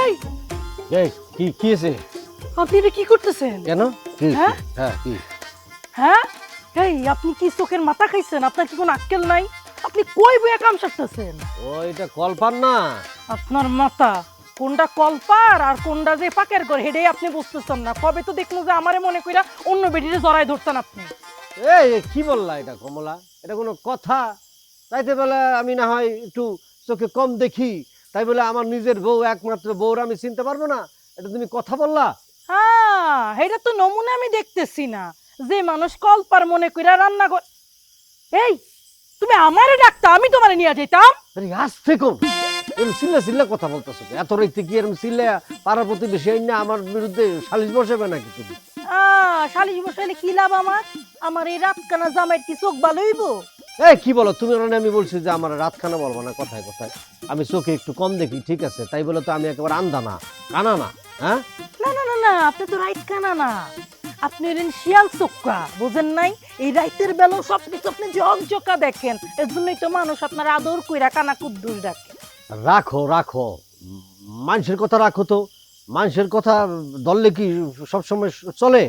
এই এই কি কি আছে আপনি কি করতেছেন? কেন? হ্যাঁ? হ্যাঁ? কি? হ্যাঁ? এই আপনি কি চোখের মাথা খাইছেন? আপনার কি কোনো আক্কেল নাই? আপনি কই বইয়া কাম সারতেছেন? ও এটা কলপার না। আপনার মাথা। কোনটা কলপার আর কোনটা যে পাকের ঘর হেডে আপনি বুঝতেছেন না। কবে তো দেখল যে আমারে মনে কইরা অন্য বেডিরে জড়াই ধরতেন আপনি। এই কি বললা এটা কমলা? এটা কোনো কথা? তাইতে বেলা আমি না হয় একটু চোখে কম দেখি। তাই বলে আমার নিজের বউ একমাত্র বউর আমি চিনতে পারব না। এটা তুমি কথা বললা? হ্যাঁ এটা তো নমুনা আমি দেখতেছি না। যে মানুষ কলপার মনে কইরা রান্না কর এই তুমি আমারে ডাকতা আমি তোমারে নিয়ে যেতাম আরে আসতে কম সিল্লা কথা বলতেছো এত রাইতে কি এরকম সিল্লা পাড়ার প্রতিবেশী না আমার বিরুদ্ধে সালিশ বসাবে নাকি তুমি? আহ শালিশ বসাইলে কি লাভ আমার? আমার এই রাতকানা জামাইয়ের কি চোখ ভালো হইব? এই কি বলো? তুমি আমি বলছি যে আমার রাতখানা বলব না কথায় কথায়। আমি চোখে একটু কম দেখি ঠিক আছে? তাই বলে তো আমি একেবারে আন্দা না। কানা না হ্যাঁ? না না না না আপনি তো রাইট কানা না। আপনি হলেন শিয়াল চোক্কা বুঝেন নাই? এই রাইতের বেলা সব কিছু আপনি ঝকঝকা দেখেন। এর জন্যই তো মানুষ আপনার আদর কইরা কানা কুদ্দুস ডাকে। রাখো রাখো। মানুষের কথা রাখো তো। মানুষের কথা ধরলে কি সবসময় চলে?